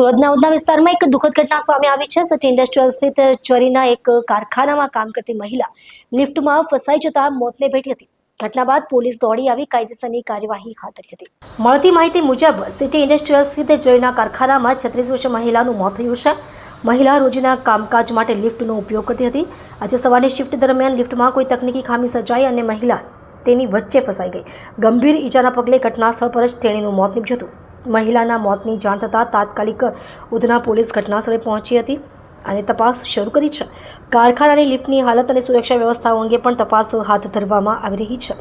સુરતના ઉધના વિસ્તારમાં એક દુઃખદ ઘટના સામે આવી છે. સટી ઇન્ડસ્ટ્રીયલ સ્થિત ચોરીના એક કારખાનામાં કામ કરતી મહિલા લિફ્ટમાં ફસાઈ જતા મોતને ભેટી હતી. ઘટના બાદ પોલીસ દોડી આવી, કાયદેસરની કાર્યવાહી હાથ ધરી હતી. મળતી માહિતી મુજબ સિટી ઇન્ડસ્ટ્રીયલ સ્થિત ચોરીના કારખાનામાં છત્રીસ વર્ષ મહિલાનું મોત થયું છે. મહિલા રોજના કામકાજ માટે લિફ્ટનો ઉપયોગ કરતી હતી. આજે સવારની શિફ્ટ દરમિયાન લિફ્ટમાં કોઈ તકનીકી ખામી સર્જાઈ અને મહિલા તેની વચ્ચે ફસાઈ ગઈ. ગંભીર ઈજાના પગલે ઘટના સ્થળ પર જ તેણીનું મોત નીપજ્યું હતું. મહિલાના મોતની જાણ થતાં તાત્કાલિક ઉધના પોલીસ ઘટનાસ્થળે પહોંચી હતી અને તપાસ શરૂ કરી છે. કારખાનાની લિફ્ટની હાલત અને સુરક્ષા વ્યવસ્થાઓ અંગે પણ તપાસ હાથ ધરવામાં આવી રહી છે.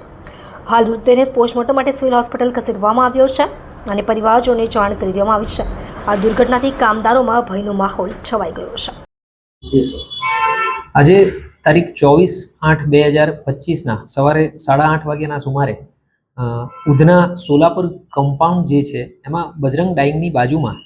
હાલ મૃતદેહને પોસ્ટમોર્ટમ માટે સિવિલ હોસ્પિટલ ખસેડવામાં આવ્યો છે અને પરિવારજોને જાણ કરી દેવામાં આવી છે. આ દુર્ઘટનાથી કામદારોમાં ભયનો માહોલ છવાઈ ગયો છે. આજે તારીખ ચોવીસ આઠ બે હજાર પચીસના સવારે સાડા આઠ વાગ્યાના સુમારે ઉધના સોલાપુર કમ્પાઉન્ડ જે છે, એમાં બજરંગ ડાઇંગની બાજુમાં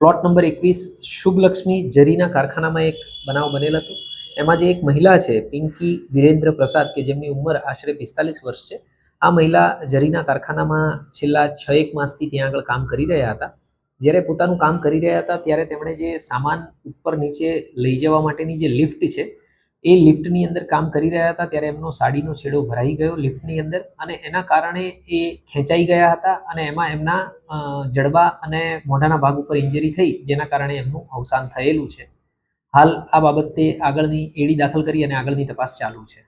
પ્લોટ નંબર એકવીસ શુભલક્ષ્મી જરીના કારખાનામાં એક બનાવ બનેલ હતો. એમાં જે એક મહિલા છે, પિંકી વિરેન્દ્ર પ્રસાદ, કે જેમની ઉંમર આશરે પિસ્તાલીસ વર્ષ છે, આ મહિલા જરીના કારખાનામાં છેલ્લા છ એક માસથી ત્યાં આગળ કામ કરી રહ્યા હતા. જ્યારે પોતાનું કામ કરી રહ્યા હતા, ત્યારે તેમણે જે સામાન ઉપર નીચે લઈ જવા માટેની જે લિફ્ટ છે એ લિફ્ટની અંદર કામ કરી રહ્યા હતા, ત્યારે એમનો સાડીનો છેડો ભરાઈ ગયો લિફ્ટની અંદર અને એના કારણે એ ખેંચાઈ ગયા હતા અને એમાં એમના જડબા અને મોઢાના ભાગ ઉપર ઇન્જરી થઈ, જેના કારણે એમનું અવસાન થયેલું છે. હાલ આ બાબતે આગળની એડી દાખલ કરી અને આગળની તપાસ ચાલુ છે.